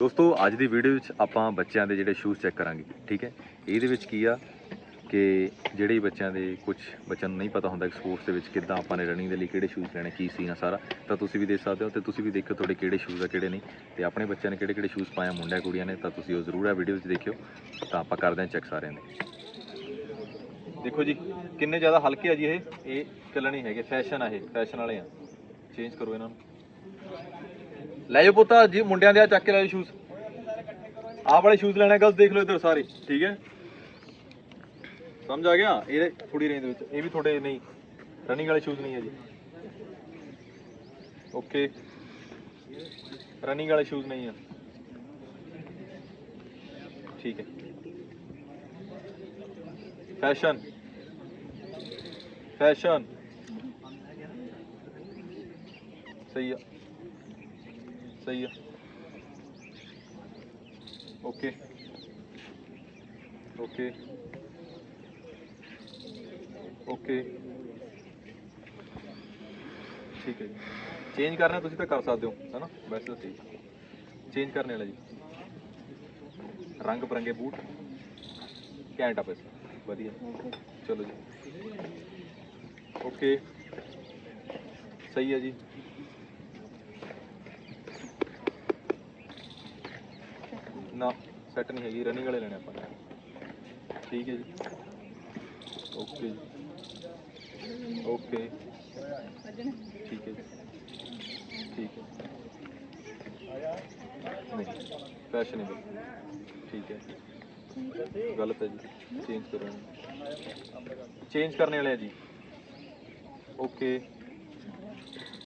ਦੋਸਤੋ, ਅੱਜ ਦੀ ਵੀਡੀਓ ਵਿੱਚ ਆਪਾਂ ਬੱਚਿਆਂ ਦੇ ਜਿਹੜੇ ਸ਼ੂਜ਼ ਚੈੱਕ ਕਰਾਂਗੇ, ਠੀਕ ਹੈ? ਇਹਦੇ ਵਿੱਚ ਕੀ ਆ ਕਿ ਜਿਹੜੇ ਬੱਚਿਆਂ ਦੇ ਕੁਝ ਬੱਚਿਆਂ ਨੂੰ ਨਹੀਂ ਪਤਾ ਹੁੰਦਾ ਕਿ ਸਪੋਰਟਸ ਦੇ ਵਿੱਚ ਕਿੱਦਾਂ ਆਪਾਂ ਨੇ ਰਨਿੰਗ ਦੇ ਲਈ ਕਿਹੜੇ ਸ਼ੂਜ਼ ਲੈਣੇ, ਕੀ ਸੀ ਨਾ ਸਾਰਾ, ਤਾਂ ਤੁਸੀਂ ਵੀ ਦੇਖ ਸਕਦੇ ਹੋ ਤੇ ਤੁਸੀਂ ਵੀ ਦੇਖਿਓ ਤੁਹਾਡੇ ਕਿਹੜੇ ਸ਼ੂਜ਼ ਆ, ਕਿਹੜੇ ਨਹੀਂ। ਤੇ ਆਪਣੇ ਬੱਚਿਆਂ ਨੇ ਕਿਹੜੇ ਕਿਹੜੇ ਸ਼ੂਜ਼ ਪਾਇਆ ਮੁੰਡਿਆਂ, ਕੁੜੀਆਂ ਨੇ, ਤਾਂ ਤੁਸੀਂ ਉਹ ਜ਼ਰੂਰ ਆ ਵੀਡੀਓ ਵਿੱਚ ਦੇਖਿਓ। ਤਾਂ ਆਪਾਂ ਕਰਦੇ ਹਾਂ ਚੈੱਕ ਸਾਰਿਆਂ ਦੇ। ਦੇਖੋ ਜੀ, ਕਿੰਨੇ ਜ਼ਿਆਦਾ ਹਲਕੇ ਆ ਜੀ ਇਹ। ਇਹ ਚੱਲਣੀ ਹੈਗੇ ਫੈਸ਼ਨ ਆ ਇਹ ਫੈਸ਼ਨ ਵਾਲੇ ਆ। ਚੇਂਜ ਕਰੋ ਇਹਨਾਂ ਨੂੰ। ਲੈ ਜਾਓ ਪੁੱਤਾ, ਜੀ ਮੁੰਡਿਆਂ ਦੇ ਆ ਚੱਕ ਕੇ ਲੈ ਜਾਓ ਸ਼ੂਜ਼ ਆਹ ਵਾਲੇ ਸ਼ੂਜ਼ ਲੈਣੇ, ਗਲਤ ਦੇਖ ਲਓ ਇੱਧਰ ਸਾਰੇ, ਠੀਕ ਹੈ? ਸਮਝ ਆ ਗਿਆ? ਇਹ ਥੋੜੀ ਰੇਂਜ ਦੇ ਵਿੱਚ, ਇਹ ਵੀ ਤੁਹਾਡੇ ਨਹੀਂ ਰਨਿੰਗ ਵਾਲੇ ਸ਼ੂਜ਼ ਨਹੀਂ ਹੈ ਜੀ। ਓਕੇ ਰਨਿੰਗ ਵਾਲੇ ਸ਼ੂਜ਼ ਨਹੀਂ ਆ ਠੀਕ ਹੈ। ਫੈਸ਼ਨ ਫੈਸ਼ਨ ਸਹੀ ਆ। ਸਹੀ ਆ ਓਕੇ ਓਕੇ ਓਕੇ ਠੀਕ ਹੈ ਜੀ ਚੇਂਜ ਕਰਨਾ ਤੁਸੀਂ ਤਾਂ ਕਰ ਸਕਦੇ ਹੋ ਹੈਨਾ ਵੈਸੇ ਤਾਂ ਸਹੀ ਚੇਂਜ ਕਰਨੇ ਵਾਲਾ ਜੀ ਰੰਗ ਬਰੰਗੇ ਬੂਟ ਘੈਂਟ ਆ ਪੈਸੇ ਵਧੀਆ ਚਲੋ ਜੀ ਓਕੇ ਸਹੀ ਹੈ ਜੀ ਨਾ ਸੈੱਟ ਨਹੀਂ ਹੈਗੀ ਰਨਿੰਗ ਵਾਲੇ ਲੈਣੇ ਆਪਾਂ। ਨੇ। ਠੀਕ ਹੈ ਜੀ। ਓਕੇ ਜੀ। ਓਕੇ ਠੀਕ ਹੈ ਜੀ। ਠੀਕ ਹੈ। ਨਹੀਂ ਫੈਸ਼ਨੇਬਲ ਠੀਕ ਹੈ। ਗਲਤ ਹੈ ਜੀ। ਚੇਂਜ ਕਰੋ। ਚੇਂਜ ਕਰਨੇ ਵਾਲੇ ਆ ਜੀ। ਓਕੇ